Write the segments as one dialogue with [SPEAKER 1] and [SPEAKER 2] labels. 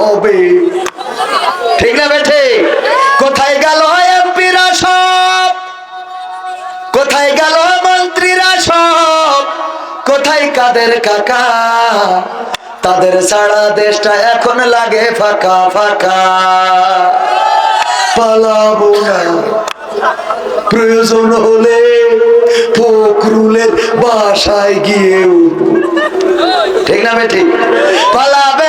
[SPEAKER 1] হবে। ঠিক না বেঠে? কোথায় গেল এমপিরা সব? কোথায় গেল মন্ত্রীরা সব? কোথায় কাদের কাকা? তাদের সারা দেশটা এখন লাগে ফাঁকা ফাঁকা। পালাবো না। প্রয়োজন হলে ফকরুলের বাসায় গিয়ে। ঠিক না বেটি পালাবে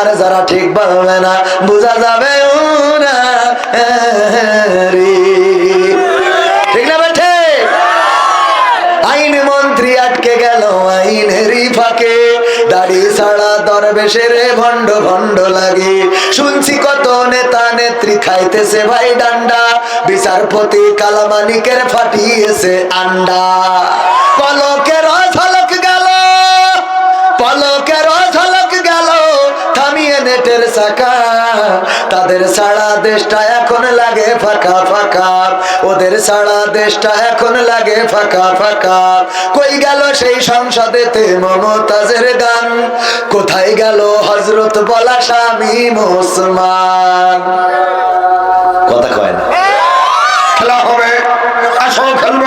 [SPEAKER 1] আর যারা ঠিক বলবে না, বোঝা যাবে ঠিক না বেঠে? আইন মন্ত্রী আটকে গেল ফাঁকে। দাড়ি ছাড়া ভণ্ড ভণ্ড লাগে। শুনছি কত নেতা নেত্রী খাইতেছে ভাই ডান্ডা। বিচারপতি কালামানিকের ফাটিয়েছে আন্ডা। পলকের তাদের সারা দেশটা এখন লাগে ফাঁকা ফাঁকা। ওদের সারা দেশটা এখন লাগে ফাঁকা ফাঁকা। কই গেল সেই সংসদেতে মমতাজের গান? কোথায় গেল হজরত বলা স্বামী মুসলমান? কথা কয় না। খেলা হবে, আসো খেলব।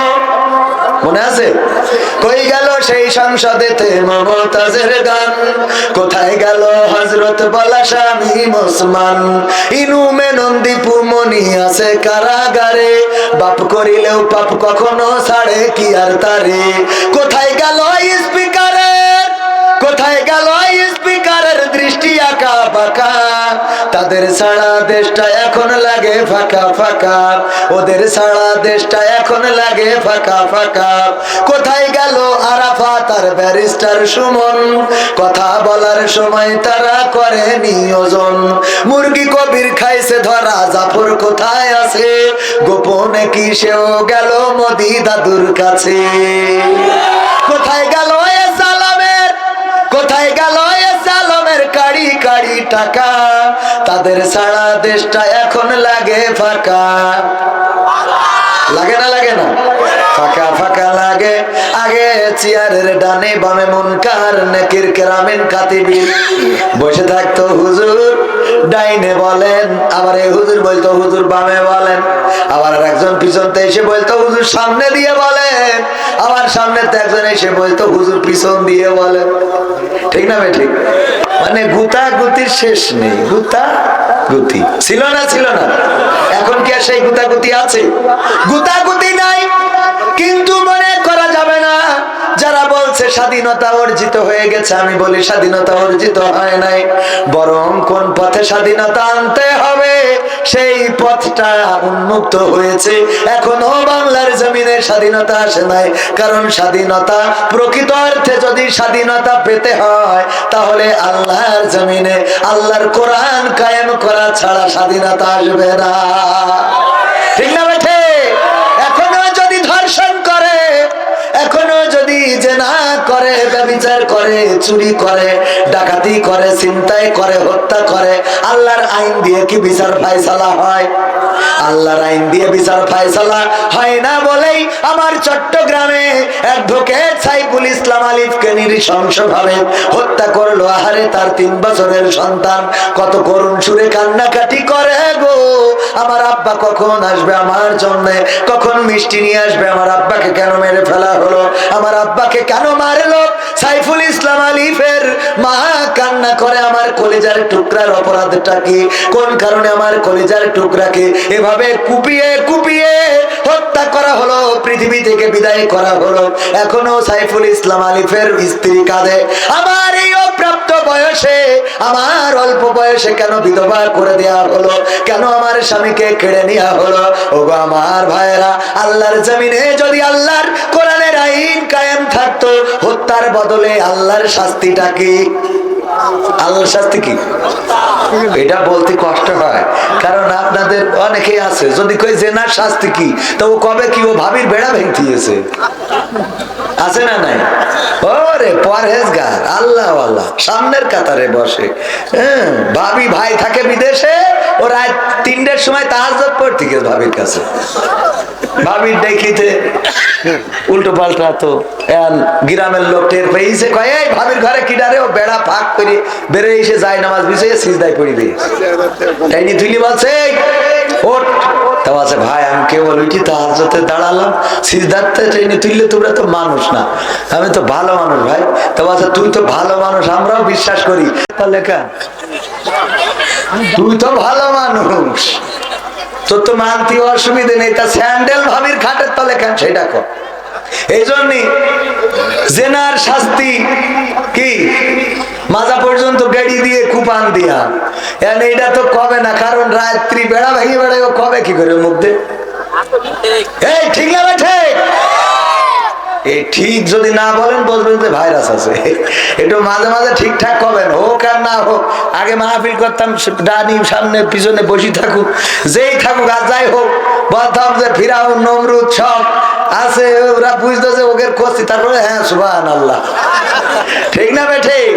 [SPEAKER 1] মনে আছে? কই গেল সেই সংসদেতে মমতাজের গান। কোথায় গেল হজরত বলা স্বামী মুসলমান? ইনু মেনন্দি পুমনি আছে কারাগারে। বাপ করিলেও পাপ কখনো ছাড়ে কি আর তারে। কোথায় গেল স্পিকারের কোথায় গেল স্পিকারের দৃষ্টি আঁকা বাঁকা? তাদের সারা দেশটা এখন লাগে ফাঁকা ফাঁকা। ওদের সারা দেশটা এখন লাগে ফাঁকা ফাঁকা। কোথায় গেল তার ব্যারিস্টার সুমন। কথা বলার সময় তারা করে নিয়োজন। মুরগি কবির খাইছে ধরা, জাফর কোথায় আছে? গোপনে কি সেও গেল মোদি দাদুর কাছে? কোথায় গেল এ সালামের, কোথায় গেল এ সালামের কাড়ি কাড়ি টাকা? তাদের সারা দেশটা এখন লাগে ফাঁকা। লাগে না লাগে না? ফাঁকা লাগে আগে চেয়ারের ডানে বামে মুনকার নেকির কেরামেন কাতিবির বসে থাকতো হুজুর, ডাইনে বলেন, আবার এই হুজুর বলতো হুজুর বামে বলেন। আবার একজন পিছনতে এসে বলতো হুজুর সামনে দিয়ে বলেন। আবার সামনে একজন এসে বলতো হুজুর পিছন দিয়ে বলেন। ঠিক না ঠিক মানে গুতা গুতির শেষ নেই, গুতা গুতি। ছিল না ছিল না। এখন কি আর সেই গুতাগুতি আছে? গুতাগুতি নাই। স্বাধীনতা অর্জিত হয়ে গেছে, আমি বলি স্বাধীনতা অর্জিত হয় নাই। বরং কোন পথে স্বাধীনতা আনতে হবে, সেই পথটা উন্মুক্ত হয়েছে। এখনও বাংলার জমিনে স্বাধীনতা আসে নাই, কারণ স্বাধীনতা প্রকৃত অর্থে যদি স্বাধীনতা পেতে হয়, তাহলে আল্লাহর জমিনে, আল্লাহর কোরআন কায়েম করা ছাড়া স্বাধীনতা আসবে না। করে, ব্যবিচার করে, চুরি করে, ডাকাতি করে চিন্তাই করে, হত্যা করে, আল্লাহর আইন দিয়ে কি বিচার ফাইসালা হয়? আল্লাহর আইন দিয়ে বিচার ফাইসালা হয় না বলেই আমার চট্টগ্রামে অ্যাডভোকেট সাইফুল ইসলাম আলিফকে নৃশংস ভাবে হত্যা করল। আহারে, তার তিন বছরের সন্তান কত করুণ সুরে কান্নাকাটি করে গো। আমার আব্বা কখন আসবে আমার জন্য? কখন মিষ্টি নিয়ে আসবে? আমার আব্বাকে কেন মেরে ফেলা হলো? আমার আব্বাকে কেন মারলো? সাইফুল ইসলাম আলিফের মা কান্না করে আমার কলেজার টুকরার অপরাধটা কি কোন কারণে আমার কলেজার টুকরাকে এভাবে কুপিয়ে কুপিয়ে হত্যা করা হলো, পৃথিবী থেকে বিদায় করা হলো। এখনও সাইফুল ইসলাম আলিফের স্ত্রী কাঁদে। আমার এই অপ্রাপ্ত বয়সে, আমার অল্প বয়সে কেন বিধবা করে দেয়া হলো? কেন আমার স্বামীকে কেড়ে নেওয়া হলো? ওগো আমার ভাইয়েরা, আল্লাহর জমিনে যদি আল্লাহর কোরআনের আইন কায়েম থাকতো হত্যার বদলে আল্লাহর শাস্তিটা কি আল্লাহর শাস্তি কি? এটা বলতে কষ্ট হয়। কারণ আপনাদের অনেকেই আছে, যদি কই জেনার শাস্তি কি? তো ও কবে কি ও ভাবির বেড়া ভেঙতিয়েছে আছে না নাই? ওরে পরহেজগার আল্লাহ আল্লাহ সামনের কাতারে বসে। হ্যাঁ ভাবি ভাই থাকে বিদেশে, ও রাত তিনটের সময় তাহাজত পড়তে গেছে ভাবির কাছে। ভাবির দেখিতে উল্টো পাল্টা তো গ্রামের লোক টের পেয়েছে, কয়, এই ভাবির ঘরে কিনারে ও বেড়া ফাঁক করে এসে যায় নামাজ সিজদায় পড়িবে। তাই নি তুইলি বলছে "এই, ওঠ। তা বলছে ভাই আমি তো ভালো মানুষ ভাই। তুই তো ভালো মানুষ আমরাও বিশ্বাস করি। তুই তো ভালো মানুষ। তোর তো অসুবিধে নেই তা স্যান্ডেল ভাবির খাটের তলে কেন সেটা কর। এই জন্যই জেনার শাস্তি কি? মাজা পর্যন্ত গাড়ি দিয়ে কুপান দিয়া। এখন এইটা তো কবে না? কারণ রাত্রি বেড়া ভেঙে বেড়াই ও কবে কি করে দে এই, ঠিক না ঠিক? এই ঠিক যদি না বলেন, বলবেন যে ভাইরাস আছে। একটু মাঝে মাঝে ঠিকঠাক করবেন হোক আর না হোক, আগে মাহফিল করতাম ডানি সামনে, পিছনে বসি থাকুক। যেই থাকুক আর যাই হোক, বলতাম যে ফিরাও নমরুদ সব আছে, ওরা বুঝতো যে ওকে করছি তারপরে হ্যাঁ সুবান আল্লাহ ঠিক না বে ঠিক?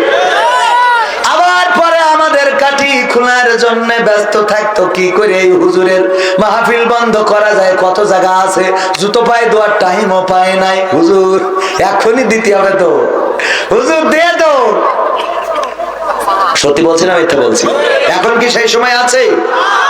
[SPEAKER 1] খোলার জন্য ব্যস্ত থাকতো কি করে? এই হুজুরের মাহফিল বন্ধ করা যায় কত জায়গা আছে? জুতো পায়ে দেওয়ার টাইমও পায় নাই। হুজুর এখনই দিতে হবে তো। হুজুর দিয়ে তো। সত্যি বলছি না মিথ্যা বলছি? এখন কি সেই সময় আছে?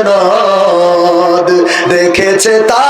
[SPEAKER 1] মাসনদ দেখেছে তারা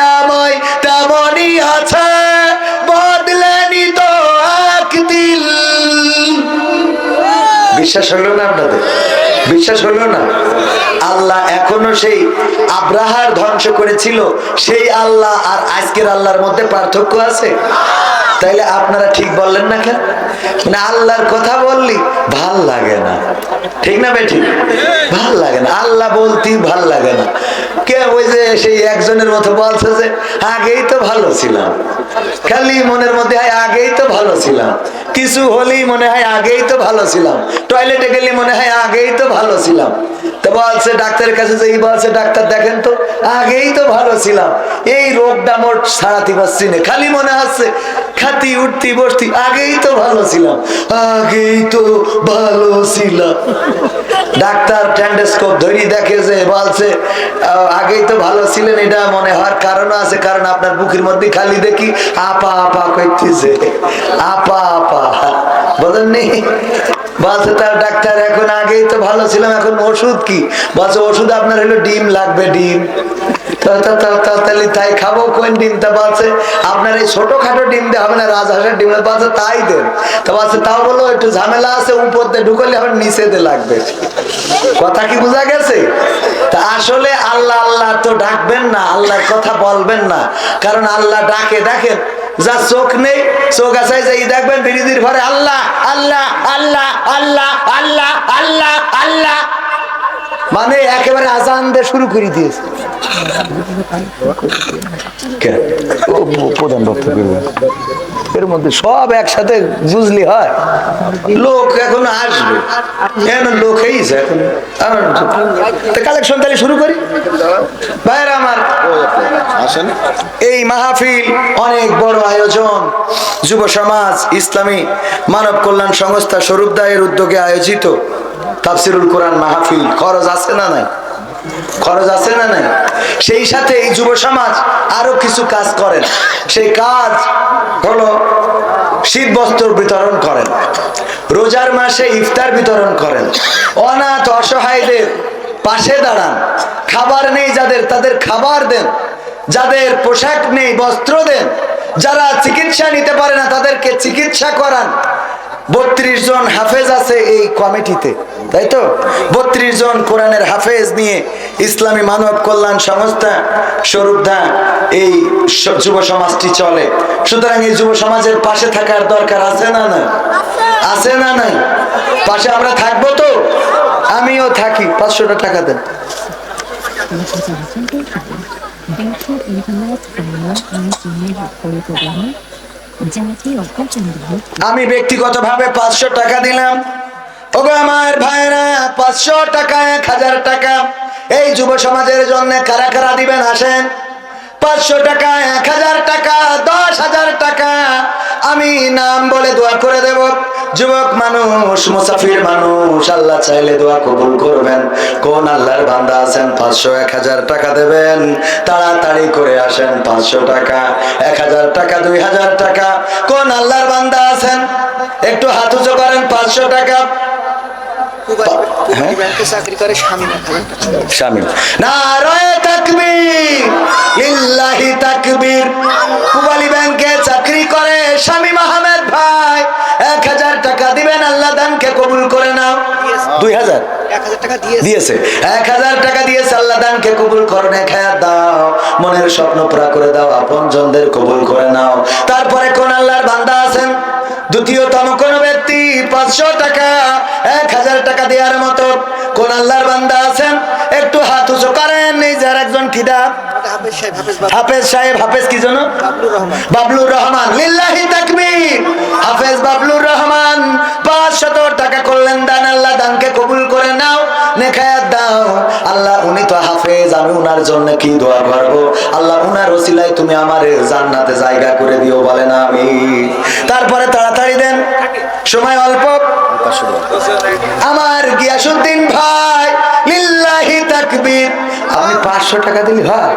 [SPEAKER 1] বিশ্বাস হলো না আপনাদের? বিশ্বাস হলো না? আল্লাহ এখনও সেই আব্রাহার ধ্বংস করেছিল, সেই আল্লাহ আর আজকের আল্লাহর মধ্যে পার্থক্য আছে? তাইলে আপনারা ঠিক বললেন না কেন? মানে আল্লাহর কথা বললি ভালো লাগে না। ঠিক না বেঠি? ভালো লাগে না। আল্লাহ বলতেই ভালো লাগে না। কে ওই যে সেই একজনের মতো বলছে যে, আগেই তো ভালো ছিলাম। খালি মনের মধ্যে হয়, আগেই তো ভালো ছিলাম। কিছু হলেই মনে হয়, আগেই তো ভালো ছিলাম। টয়লেটে গেলে মনে হয়, আগেই তো ভালো ছিলাম। বলছে ডাক্তারের কাছে যে বলছে, ডাক্তার, দেখেন তো, আগেই তো ভালো ছিলাম। এই সারাতে পারছি না। খালি মনে হচ্ছে, খাতি, উঠতি, বসতি, আগেই তো ভালো ছিলাম। আগেই তো ভালো ছিলাম। ডাক্তার ট্যান্ডেস্কোপ ধরি দেখে যে, বলছে আগেই তো ভালো ছিলেন, এটা মনে হওয়ার কারণ আছে। কারণ আপনার বুকের মধ্যে খালি দেখি আপা আপা করতেছে আপা আপা। বলেননি? বলছে তার ডাক্তার, এখন আগেই তো ভালো ছিলাম, এখন ওষুধ কি? বলছে, ওষুধ আপনার হলো ডিম লাগবে, ডিম। তাহলে তাই খাব, কোন ডিমটা বলছে আপনার এই ছোটখাটো ডিম দিয়ে হবে না, রাজহাঁসের ডিম বলছে তাই দেন। তা বলছে তাও বলো, একটু ঝামেলা আছে, উপর দিয়ে ঢুকলে আবার নিচে দিয়ে লাগবে। কথা কি বোঝা গেছে? তা আসলে আল্লাহ আল্লাহ তো ডাকবেন না, আল্লাহর কথা বলবেন না। কারণ আল্লাহ ডাকে দেখেন যা চোখ নেই, চোখ আছে, যে এই দেখবেন, বিরোধীর ঘরে আল্লাহ আল্লাহ আল্লাহ আল্লাহ আল্লাহ আল্লাহ আল্লাহ। মানে একেবারে আজান দিয়ে শুরু করে দিয়েছে। প্রধান এর মধ্যে সব একসাথে বুঝলি হয়। লোক এখন আসবে। কেন লোক এখন? কালেকশন তাহলে শুরু করি। ভাইরা আমার
[SPEAKER 2] আসেন।
[SPEAKER 1] এই মাহফিল অনেক বড় আয়োজন। যুব সমাজ ইসলামী মানব কল্যাণ সংস্থা স্বরূপদায়ের উদ্যোগে আয়োজিত। তাফসিরুল কোরআন মাহফিল, খরচ আছে না নাই? খরচ আছে না নাই? সেই সাথে এই যুব সমাজ আরও কিছু কাজ করেন। সেই কাজ হলো শীত বস্ত্র বিতরণ করেন। রোজার মাসে ইফতার বিতরণ করেন। অনাথ অসহায়দের পাশে দাঁড়ান। খাবার নেই যাদের, তাদের খাবার দেন। যাদের পোশাক নেই, বস্ত্র দেন। যারা চিকিৎসা নিতে পারে না, তাদেরকে চিকিৎসা করান। বত্রিশ জন হাফেজ আছে এই কমিটিতে, তাই তো? বত্রিশ জন কোরআনের হাফেজ নিয়ে ইসলামী মানব কল্যাণ সংস্থা স্বরূপদা এই যুব সমাজটি চলে। সুতরাং এই যুব সমাজের পাশে থাকার দরকার আছে না না আছে না নাই? পাশে আমরা থাকব তো? আমিও থাকি, পাঁচশোটা টাকা দেন। আমি ব্যক্তিগতভাবে পাঁচশো টাকা দিলাম। ওগো আমার ভাইরা পাঁচশো টাকা, এক হাজার টাকা। এই যুব সমাজের জন্য কারা কারা দিবেন, আসেন। পাঁচশো টাকা, এক হাজার টাকা, দশ হাজার টাকা। আমি নাম বলে দোয়া করে দেব। যুবক মানুষ, মুসাফির মানুষ, আল্লাহ চাইলে দোয়া কবুল করবেন। কোন আল্লাহর বান্দা আছেন, পাঁচশো, এক হাজার টাকা দেবেন। তাড়াতাড়ি করে আসেন, পাঁচশো টাকা, এক হাজার টাকা, দুই হাজার টাকা। কোন আল্লাহর বান্দা আছেন? একটু হাত উঁচু করেন, পাঁচশো টাকা। হ্যাঁ?
[SPEAKER 2] চাকরি করে স্বামী
[SPEAKER 1] শামিল নারায়ে তাকবীর লিল্লাহি তাকবীর। কুবালি ব্যাংকে চাকরি করে শামীম আহমেদ ভাই। এক হাজার টাকা দিবেন আল্লাহ দানকে কবুল করে নাও। দুই হাজার?
[SPEAKER 2] এক হাজার টাকা দিয়ে
[SPEAKER 1] দিয়েছে। এক হাজার টাকা দিয়েছে আল্লাহ দানকে কবুল করনে খায়া দাও। মনের স্বপ্ন পুরা করে দাও আপন জনদের কবুল করে নাও। তারপরে কোন আল্লাহর বান্দা আছেন? দ্বিতীয়তম কোন পাঁচশো টাকা এক হাজার টাকা দেওয়ার মতো কোন আল্লাহর বান্দা আছেন? একটু হাত উঁচু করেন নিজের একজন খিদা
[SPEAKER 2] হাফেজ সাহেব হাফেজ
[SPEAKER 1] কি জন্য
[SPEAKER 2] বাবলুর রহমান
[SPEAKER 1] লিল্লাহি তাকবীর। হাফেজ বাবলুর রহমান পাঁচশত টাকা করলেন দান আল্লাহ দানকে কবুল করে নাও। নেখায়াত দাও। আল্লাহ উনি তো হাফেজ আমি উনার জন্য কি দোয়া করব? আল্লাহ উনার ওসিলায় তুমি আমার জান্নাতে জায়গা করে দিও বলে না আমি তারপরে তাড়াতাড়ি দেন। সময় অল্প। আমার গিয়াসুদ্দিন ভাই লিল্লাহি তাকবীর। আপনি পাঁচশো টাকা দিলি হয়।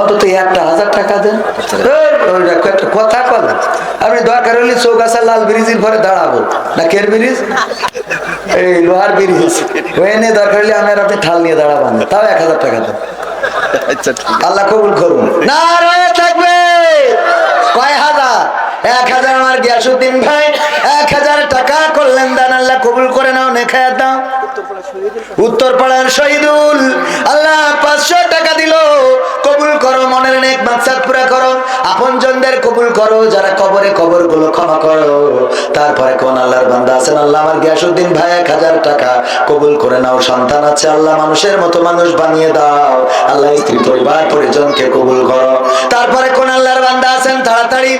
[SPEAKER 1] অন্তত একটা হাজার টাকা দেন। একটা কথা বলেন আপনি দরকার হলে চৌগাছা লাল ব্রিজের ঘরে দাঁড়াবো। না কের ব্রিজ? এই লোহার ব্রিজ। ওই নিয়ে দরকার হলে আমি আর আপনি ঠাল নিয়ে দাঁড়াবেন। তাও এক হাজার টাকা দেন।
[SPEAKER 2] আচ্ছা
[SPEAKER 1] আল্লাহ কবুল করুন। না থাকবে। কয় হাজার? এক হাজার আমার গিয়াসুদ্দিন ভাই। এক হাজার টাকা করলেন দান আল্লাহ কবুল করে নাও নেখায়াত দাও। উত্তর পাড়ার শহীদুল, আল্লাহ পাঁচশো টাকা দিল। কবুল করো, মনের নেক মাকসাদ পুরা করো। আপন জনদের কবুল করো, যারা কবরে কবরগুলো ক্ষমা করো। তারপরে কোন আল্লাহর বান্দা আছেন? আল্লাহ আমার গিয়াসুদ্দিন ভাই, এক হাজার টাকা কবুল করে নাও, সন্তান আছে। আল্লাহ মানুষের মতো মানুষ বানিয়ে দাও। আল্লাহ স্ত্রী পরিবার, পরিজনকে কবুল করো। তারপরে কোন আল্লাহর বান্দা আছেন? তাড়াতাড়ি।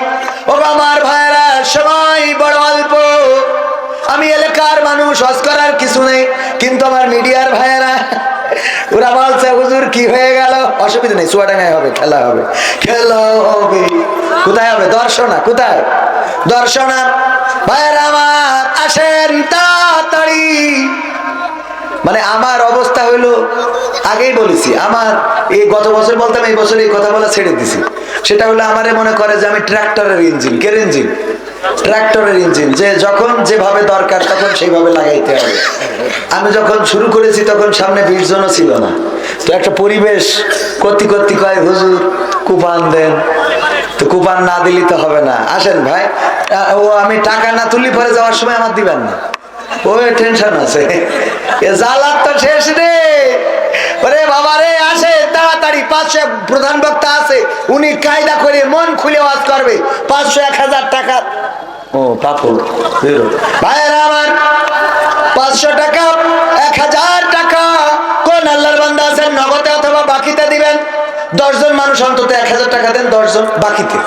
[SPEAKER 1] ও আমার ভাইয়েরা সময় মানুষ, হজ করার কিছু নেই, কিন্তু আমার মিডিয়ার ভাইয়েরা, ওরা বলছে, হুজুর, কি হয়ে গেল? অসুবিধা নেই চুয়াডাঙ্গায় হবে, খেলা হবে। খেলা হবে? কোথায় হবে? দর্শনা, কোথায়? দর্শনা, ভাইয়েরা আমার, আসেন তাড়াতাড়ি। মানে আমার অবস্থা হইল, আগেই বলেছি, আমার এই গত বছর বলতাম এই বছর এই কথা বলা ছেড়ে দিছি। সেটা হলো আমারে মনে করে যে আমি ট্রাক্টরের ইঞ্জিন, কের ইঞ্জিন? ট্রাক্টরের ইঞ্জিন, যে যখন যেভাবে দরকার তখন সেইভাবে লাগাইতে হবে। আমি যখন শুরু করেছি তখন সামনে বিশ জনও ছিল না। তো একটা পরিবেশ কর্তি কর্তি কয়, হুজুর, কুপান দেন। তো কুপান না দিলি তো হবে না। আসেন ভাই ও আমি টাকা না তুলি পরে যাওয়ার সময় আমার দিবেন না। ওই টেনশন আছে। জ্বালার তো শেষ রে। ওরে বাবা রে তাড়াতাড়ি। পাঁচশো প্রধান বক্তা আছে, উনি কায়দা করে মন খুলে ওয়াজ করবে। পাঁচশো এক হাজার টাকা। ও, পাপড় ভাইয়েরা আমার, পাঁচশো টাকা, এক হাজার টাকা। কোন আল্লাহর বান্দা আছেন? নগদে অথবা বাকিতে দিবেন? দশজন মানুষ অন্তত এক হাজার টাকা দেন, দশজন বাকিতে।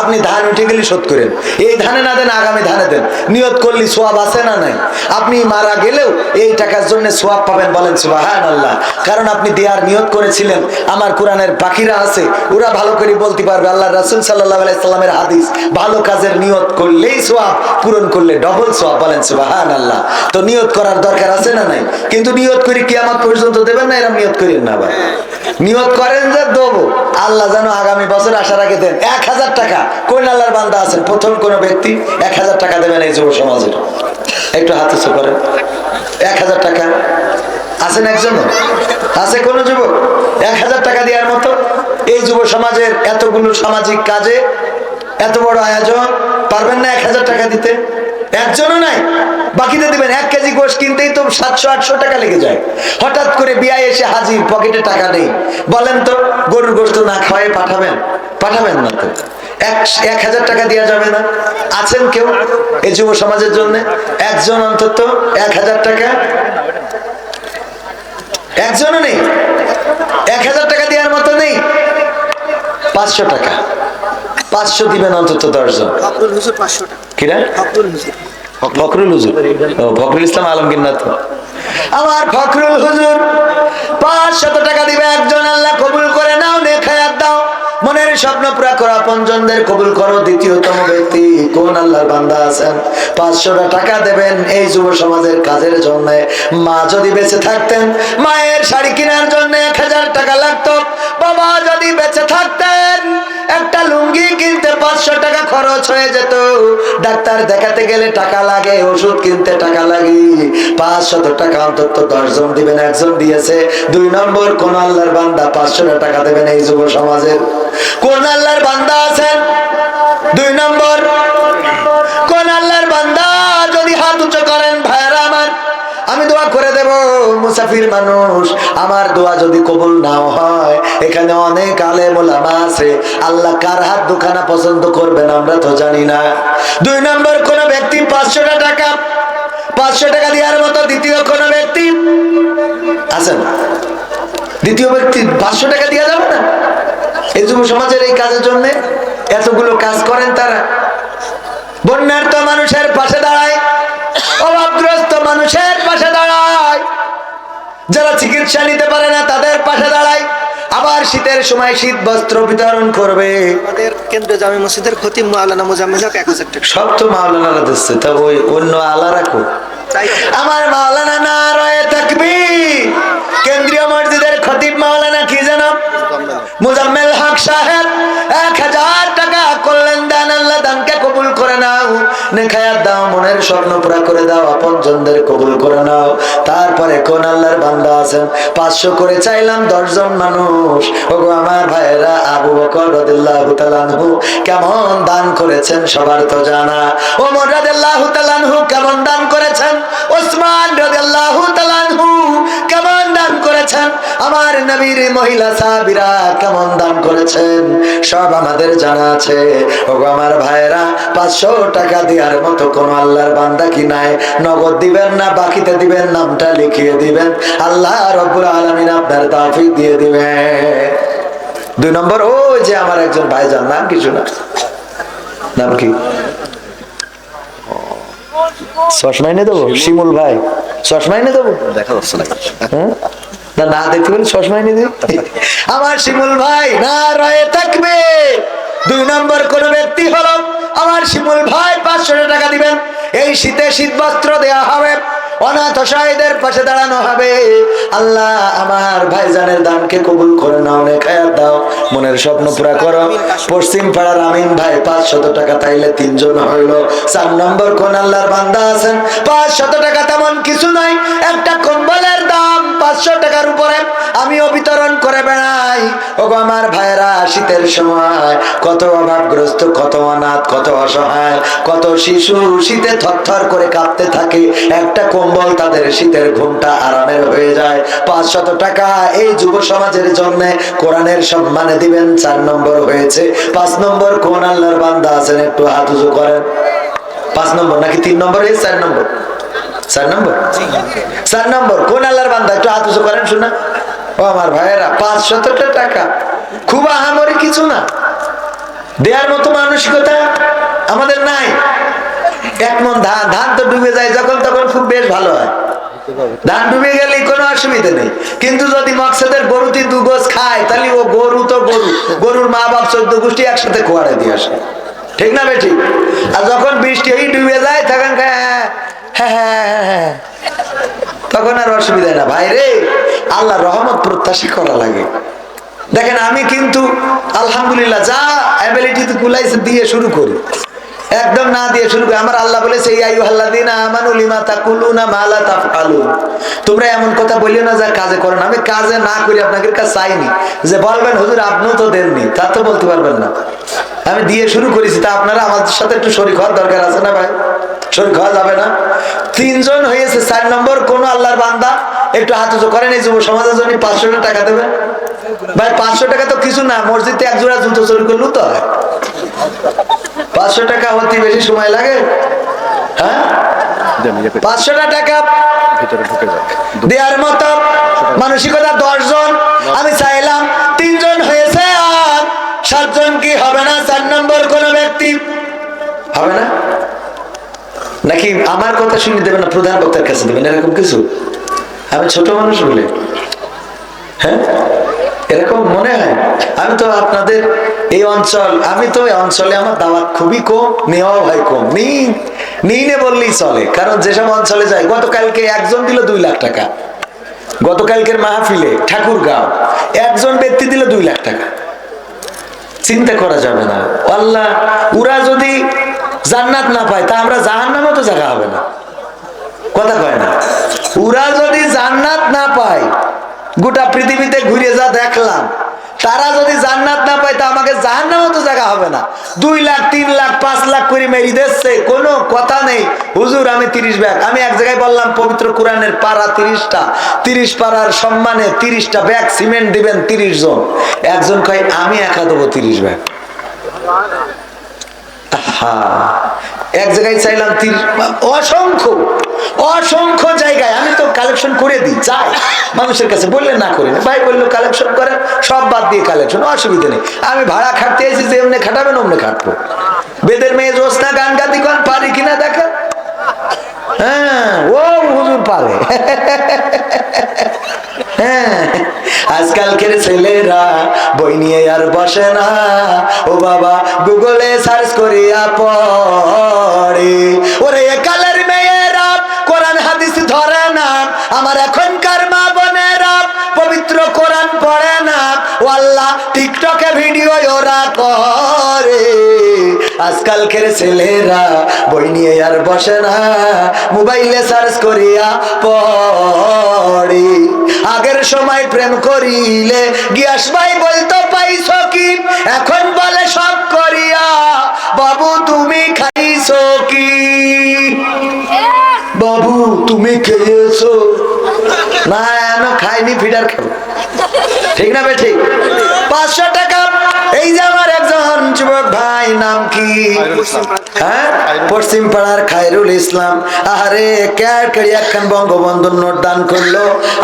[SPEAKER 1] আপনি ধান উঠে গেলে শোধ করেন। এই ধানে না দেন, আগামী ধানে দেন। নিয়ত করলি সোয়াব আছে না নাই? আপনি মারা গেলেও এই টাকার জন্য সোয়াব পাবেন বলেন সুবাহান আল্লাহ কারণ আপনি দেওয়ার নিয়ত করেছিলেন। আমার কোরআনের পাখিরা আছে, ওরা ভালো করে বলতে পারবে। আল্লাহ রাসুল সাল্লাহ আলাইসাল্লামের হাদিস, ভালো কাজের নিয়ত করলেই সোয়াব, পূরণ করলে ডবল সোয়াব বলেন সুবাহান আল্লাহ তো নিয়ত করার দরকার আছে না নাই? কিন্তু নিয়ত করি কি আমার পর্যন্ত দেবেন না এরকম নিয়ত করেন না আবার। নিয়ত করেন যে দেবো। আল্লাহ যেন আগামী বছর আসার আগে দেন। এক হাজার টাকা। কোন আল্লাহর বান্দা আছেন? প্রথম কোন ব্যক্তি এক হাজার টাকা দেবেন এই যুব সমাজের। একটু হাত উঁচু করেন এক হাজার টাকা। আছেন একজন আছে কোন যুবক? এক হাজার টাকা দেওয়ার মতো? এই যুব সমাজের এতগুলো সামাজিক কাজে এত বড় আয়োজন, পারবেন না এক হাজার টাকা দিতে? একজনও নাই। বাকিতে দিবেন এক কেজি গোশ কিনতেই তো সাতশো, আটশো টাকা লেগে যায়। হঠাৎ করে বিয়ায় এসে হাজির, পকেটে টাকা নেই। বলেন তো, গরুর গোস্ত না খাওয়াই পাঠাবেন? পাঠাবেন না তো। এক হাজার টাকা দেওয়া যাবে না। আছেন কেউ এই যুব সমাজের জন্য? একজন অন্তত এক হাজার টাকা? একজনও নেই। এক হাজার টাকা দেওয়ার মতো নেই। পাঁচশো টাকা। পাঁচশো দিবেন অন্তত দশজন। কিরা
[SPEAKER 2] ফখরুল হুজুর।
[SPEAKER 1] ফখরুল ইসলাম আলমগীর না তো আমার ফখরুল হুজুর পাঁচশত টাকা দিবে একজন আল্লাহ কবুল করে নাও নেখায়াত দাও। মনের স্বপ্ন পুরা করা পঞ্জনদের কবুল করো দ্বিতীয়তম ব্যক্তি কোন আল্লাহর বান্দা আছেন? পাঁচশোটা টাকা দেবেন এই যুব সমাজের কাজের জন্য। মা যদি বেঁচে থাকতেন মায়ের শাড়ি কেনার জন্য এক হাজার টাকা লাগতো। বাবা যদি বেঁচে থাকতেন একটা লুঙ্গি কিনতে পাঁচশো টাকা খরচ হয়ে যেত। ডাক্তার দেখাতে গেলে টাকা লাগে, ওষুধ কিনতে টাকা লাগে। পাঁচশত টাকা অন্তত দশজন দিবেন, একজন দিয়েছে। দুই নম্বর, কোন আল্লাহর বান্দা পাঁচশো টাকা দেবেন এই যুব সমাজের? কোন আল্লাহর বান্দা আছেন? দুই নম্বর মুসাফির মানুষ, আমার দোয়া যদি কবুল হয়। এখানে অনেক আলেম ওলামা আছে। আল্লাহ কার হাত পছন্দ করবেন আমরা তো জানি না। দুই নম্বর, কোন ব্যক্তি টাকা পাঁচশো টাকা দেওয়ার মতো দ্বিতীয় কোন ব্যক্তি আছেন দ্বিতীয় ব্যক্তি পাঁচশো টাকা দেওয়া যাবে না? এই যুব সমাজের এই কাজের জন্য এতগুলো কাজ করেন তারা। বন্যার্থ মানুষের যারা চিকিৎসা নিতে পারে না তাদের পাশে দাঁড়ায়। আবার শীতের সময় শীত বস্ত্র বিতরণ করবে।
[SPEAKER 2] আমাদের কেন্দ্রীয় জামি মসজিদের খতিব মাওলানা মোজাম্মেল হক এক হাজার টাকা।
[SPEAKER 1] সব তো মাওলানারা দিচ্ছে তা ওই অন্য আলা রাখো। আমার মাওলানা না রয়ে থাকবি। কেন্দ্রীয় মসজিদের খতিব মাওলানা কি জানো মুজাম্মেল হক সাহেব এক হাজার টাকা করলেন দান আল্লাহ দানকে কবুল করে নাও। মনের স্বর্ণ পুরা করে দাও আপন জনদের কবুল করে নাও। তারপরে কোন আল্লাহর বান্দা আছেন? পাঁচশো করে চাইলাম দশজন মানুষ। ওগো আমার ভাইয়েরা, আবু বকর রদুল্লাহ তালানহু কেমন দান করেছেন সবার তো জানা। ও রাদিয়াল্লাহু তাআলা আনহু কেমন দান নবীর মহিলা সাহাবীরা কেমন দান করেছেন? সব আমাদের জানা আছে। ওগো আমার ভাইয়েরা পাঁচশো টাকা দেওয়ার মতো কোন আল্লাহর বান্দা কি নাই? নগদ দিবেন না বাকিতে দিবেন নামটা লিখিয়ে দিবেন। আল্লাহ রব্বুল আলমিন আপনার তাফিক দিয়ে দিবেন। দুই নম্বর ও যে আমার একজন ভাইজান নাম কিছু না নাম কি? চশমা এনে দেবো? শিমুল ভাই চশমা এনে দেবো?
[SPEAKER 3] দেখা যাচ্ছে না?
[SPEAKER 1] না না দেখতে পারি এনে দিই আমার শিমুল ভাই, না রয়ে থাকবে। দুই নম্বর কোন ব্যক্তি হলো, আমার শিমুল ভাই, পাঁচশো টাকা দিবেন। এই শীতে শীত বস্ত্র দেওয়া হবে, অনাথ অসহায়দের পাশে দাঁড়ানো হবে। আল্লাহ আমার ভাইজানের দানকে কবুল করে দাও। মনের স্বপ্ন পুরা করো। পশ্চিম পাড়ার আমিন ভাই পাঁচ শত টাকা তাইলে তিনজন হইল। চার নম্বর কোন আল্লাহর বান্দা আছেন পাঁচ শত টাকা তেমন কিছু নাই। একটা কম্বলের দাম পাঁচশো টাকার উপরে আমিও বিতরণ করে বেড়াই। ওগো আমার ভাইরা শীতের সময় কত অভাবগ্রস্ত, কত অনাথ, কত অসহায়, কত শিশু শীতে থরথর করে কাঁপতে থাকে। একটা কম্বল তাদের শীতের ঘুমটা আরামের হয়ে যায়। পাঁচ শত টাকা এই যুব সমাজের জন্য কোরআনের সম্মানে দিবেন, চার নম্বর হয়েছে। পাঁচ নম্বর কোন আল্লাহর বান্দা আছেন, একটু হাত উজু করেন। পাঁচ নম্বর নাকি তিন নম্বর হয়েছে, চার নম্বর? চার নম্বর? চার নম্বর, কোন আল্লাহর বান্দা একটু হাত উঁচু করেন শোনা ও আমার ভাইয়েরা পাঁচ শতটা টাকা। খুব আহামরি কিছু না। দেওয়ার মতো মানসিকতা আমাদের নাই। এক মন ধান ধান তো ডুবে যায় যখন তখন খুব বেশ ভালো হয়। ধান ডুবে গেলে কোনো অসুবিধা নেই। কিন্তু যদি মকসেদের গরুটি দু গোছ খায়, তাহলে ও গরু তো গরু। গরুর মা বাপ চোদ্দ গোষ্ঠী একসাথে কোয়ারে দিয়ে আসে। ঠিক না বেঠি আর যখন বৃষ্টি এই ডুবে যায়, তখন তখন আর অসুবিধা না। ভাই রে আল্লাহ রহমত প্রত্যাশা করা লাগে। দেখেন, আমি কিন্তু আলহামদুলিল্লাহ যা অ্যাবিলিটি কুলাইছে দিয়ে শুরু করি। একদম না দিয়ে শুরু করি আমার আল্লাহ বলেছে তোমরা এমন কথা বলিও না যা কাজে করো না। আমি কাজে না করি, আপনাদের কাছে চাইনি। যে বলবেন, হুজুর, আপনিও তো দেননি। তা তো বলতে পারবেন না। আমি দিয়ে শুরু করেছি, তা আপনারা আমাদের সাথে একটু শরীর হওয়ার দরকার আছে না ভাই? শরীর খাওয়া যাবে না। তিনজন হয়েছে, চার নম্বর কোন আল্লাহর বান্দা? একটু হাত উঁচু করেন, এই যুব সমাজের জন্য পাঁচশো টাকা দেবে। ভাই, পাঁচশো টাকা তো কিছু না, মসজিদে এক জোড়া জুতো চুরি করলেও তো পাঁচশো টাকা হতে বেশি সময় লাগে? হ্যাঁ? পাঁচশোটা টাকা দেওয়ার মতো মানসিকতা দশজন আমি চাইলাম তিনজন হয়েছে আর সাতজন কি হবে না? চার নম্বর কোন ব্যক্তি হবে না? নাকি আমার কথা শুনে দেবেন না? প্রধান বক্তার কাছে দেবেন এরকম কিছু? আমি ছোট মানুষ বলে। হ্যাঁ? এরকম মনে হয়? আমি তো আপনাদের এই অঞ্চল, আমি তো এই অঞ্চলে আমার দাওয়াত খুবই কম, নেওয়াও হয় কম। নিই নিই নে বললেই চলে, কারণ যেসব অঞ্চলে যাই গতকালকে একজন দিল দুই লাখ টাকা। গতকালকের মাহফিলে, ঠাকুরগাঁও, একজন ব্যক্তি দিল দুই লাখ টাকা। চিন্তা করা যাবে না। আল্লাহ, ওরা যদি জান্নাত না পায়, তা আমরা জাহান্নামও তো জায়গা হবে না। কথা কয় না। ওরা যদি জান্নাত না পায় গোটা পৃথিবীতে ঘুরে যা দেখলাম। তারা যদি জান্নাত না পায়, তা আমাকে জাহান্নামও তো জায়গা হবে না। দুই লাখ, তিন লাখ, পাঁচ লাখ করে মেরি দিচ্ছে কোনো কথা নেই। হুজুর, আমি তিরিশ ব্যাগ। আমি এক জায়গায় বললাম, পবিত্র কোরআনের পাড়া তিরিশটা। তিরিশ পাড়ার সম্মানে তিরিশটা ব্যাগ সিমেন্ট দিবেন তিরিশ জন। একজন কয়, আমি একা দেবো তিরিশ ব্যাগ। এক জায়গায় চাইলাম তিরিশ অসংখ্য অসংখ্য জায়গায়। আমি তো কালেকশন করে দিই, চাই। মানুষের কাছে বললে না করে না। ভাই বলল কালেকশন করেন, সব বাদ দিয়ে কালেকশন অসুবিধা নেই। আমি ভাড়া খাটতে এসেছি, যে এমনি খাটাবেন অমনি খাটবো। বেদের মেয়ে জোসনা গান গাতি কন পারি কিনা দেখা? হ্যাঁ ও হুজুর পারে। হ্যাঁ আজকালকের ছেলেরা বই নিয়ে আর বসে না। ও বাবা, গুগলে সার্চ করিয়া পড়ে। ওরে কালের মেয়েরা, কোরআন, হাদিস ধরে না। আমার এখনকার মা বোনেরা পবিত্র কোরআন পড়ে না। ও আল্লাহ, টিকটকে ভিডিও ওরা করে। আজকালকের ছেলেরা বই নিয়ে আর বসে না। মোবাইলে সার্চ করিয়া পড়ে। আগের সময় প্রেম করিলে, গিয়াস ভাই বলতো, পাইছ কি? এখন বলে, সব করিয়া, বাবু তুমি খাইছো কি? বাবু তুমি খেয়েছো? না এনো খাইনি, ফিডার খাব। ঠিক না বে ঠিক পাঁচশো টাকা। এই যে আমার একজন কেমন যুবক ভাই নাম কি? হ্যাঁ? পশ্চিম পাড়ার খায়রুল ইসলাম। আরে কেয়ার কেড়ি একখান বঙ্গবন্ধুর নোট দান করল।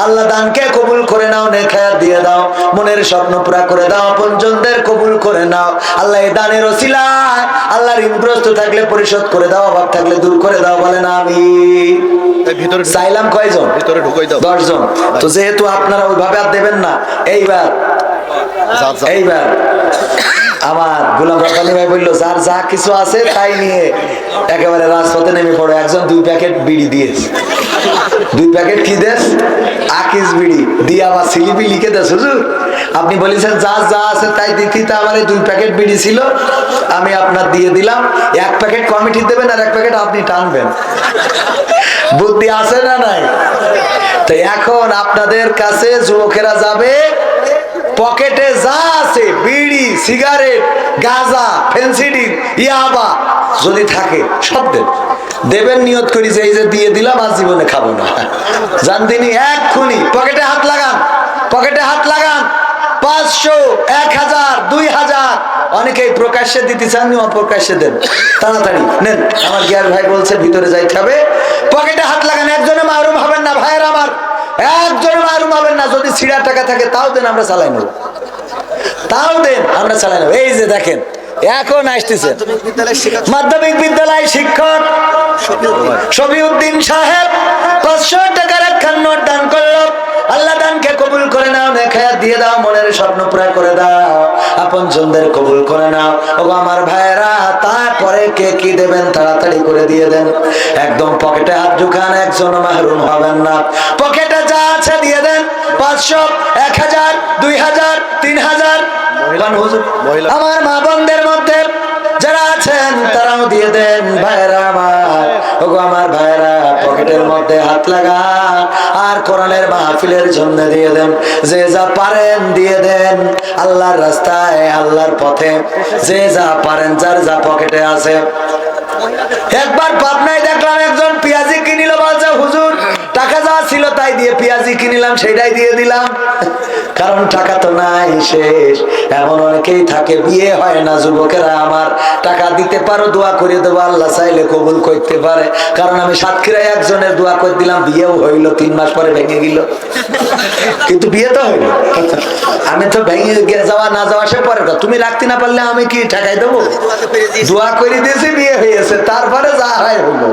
[SPEAKER 1] আল্লাহ দানকে কবুল করে নাও নেখায়াত দিয়ে দাও। মনের স্বপ্ন পুরা করে দাও পঞ্জনদের কবুল করে নাও। আল্লাহ এই দানের ওসিলায় আল্লাহ ঋণগ্রস্ত থাকলে পরিশোধ করে দাও অভাব থাকলে দূর করে দাও বলেন আমি।
[SPEAKER 3] ভিতরে
[SPEAKER 1] চাইলাম কয়জন?
[SPEAKER 3] ভিতরে ঢুকাই দাও।
[SPEAKER 1] দশজন। তো যেহেতু আপনারা ওইভাবে আর দেবেন না এইবার। এইবার। আমার গোলাম রব্বানি ভাই বলল, যার যা কিছু আছে তাই নিয়ে একেবারে রাজপথে নেমে পড়ো। একজন দুই প্যাকেট বিড়ি দিয়েছে। দুই প্যাকেট কি দেস আকিস বিড়ি। দিয়ে আমার সিলিপি লিখে দেস হুজুর, আপনি বলেছেন যা যা আছে তাই দিতি, তা আমার দুই প্যাকেট বিড়ি ছিল, আমি আপনার দিয়ে দিলাম। এক প্যাকেট কমিটি দেবেন আর এক প্যাকেট আপনি টানবেন। বুদ্ধি আছে না নাই? তো এখন আপনাদের কাছে যুবকেরা যাবে পকেটে যা আছে, বিড়ি, সিগারেট, গাঁজা ফেন্সিডিল ইয়াবা, যদি থাকে, সব দেন দেবেন নিয়ত করি যে এই যে দিয়ে দিলাম আজ জীবনে খাব না। জান তিনি এক্ষুনি পকেটে হাত লাগান, পকেটে হাত লাগান। পাঁচশো, এক হাজার, দুই হাজার। অনেকেই প্রকাশ্যে দিতে চান অপ্রকাশ্যে দেন। তাড়াতাড়ি, নেন। আমার গিয়ার ভাই বলছে, ভিতরে যাইতে হবে। পকেটে হাত লাগান, একজনে মারুম হবেন না, ভাইয়ের আমার। একজনে মারুম পাবেন না, যদি ছিঁড়ার টাকা থাকে, তাও দেন আমরা চালাই নেব। তাও দেন, আমরা চালাই নেব। এই যে দেখেন, এখন আসতেছে।
[SPEAKER 2] মাধ্যমিক
[SPEAKER 1] বিদ্যালয় শিক্ষক শফিউদ্দিন সাহেব পাঁচশো টাকার একখান নোট দান করল। আল্লাহ দানকে কবুল করে নাও নেখায়াত দিয়ে দাও, মনের স্বপ্ন পুরা করে দাও। আপন জনদের কবুল করে নাও। ও আমার ভাইয়েরা তারপরে কে কি দেবেন তাড়াতাড়ি করে দিয়ে দেন। একদম পকেটে হাত ঢুকান একজন মাহরুম হবেন না। পকেটে যা আছে দিয়ে দেন। পাঁচশো এক হাজার দুই হাজার তিন হাজার। আমার মা বোনদের মধ্যে যারা আছেন তারাও দিয়ে দেন। ভাইরা আমার ওগো আমার ভাইরা পকেটের মধ্যে হাত লাগান আর কোরআনের মাহফিলের জন্য দিয়ে দেন। যে যা পারেন দিয়ে দেন। আল্লাহর রাস্তায়, আল্লাহর পথে। যে যা পারেন, যার যা পকেটে আছে। একবার পাবনায় দেখলাম একজন পেঁয়াজি তাই দিয়ে পেঁয়াজি কিনিলাম সেটাই দিয়ে দিলাম। কারণ টাকা তো নাই শেষ। এমন অনেকেই থাকে বিয়ে হয় না যুবকেরা আমার। টাকা দিতে পারো দোয়া করে দেবো আল্লাহ চাইলে কবুল করতে পারে। কারণ আমি সাতক্ষীরায় একজনের দোয়া করে দিলাম বিয়েও হইল তিন মাস পরে ভেঙে গেল। কিন্তু বিয়ে তো হইল। আমি তো ভেঙে যাওয়া না যাওয়া সে পরে। তুমি রাখতে না পারলে আমি কি ঠেকাই দেবো? দোয়া করে দিয়েছে বিয়ে হয়েছে তারপরে যা হয় হলো।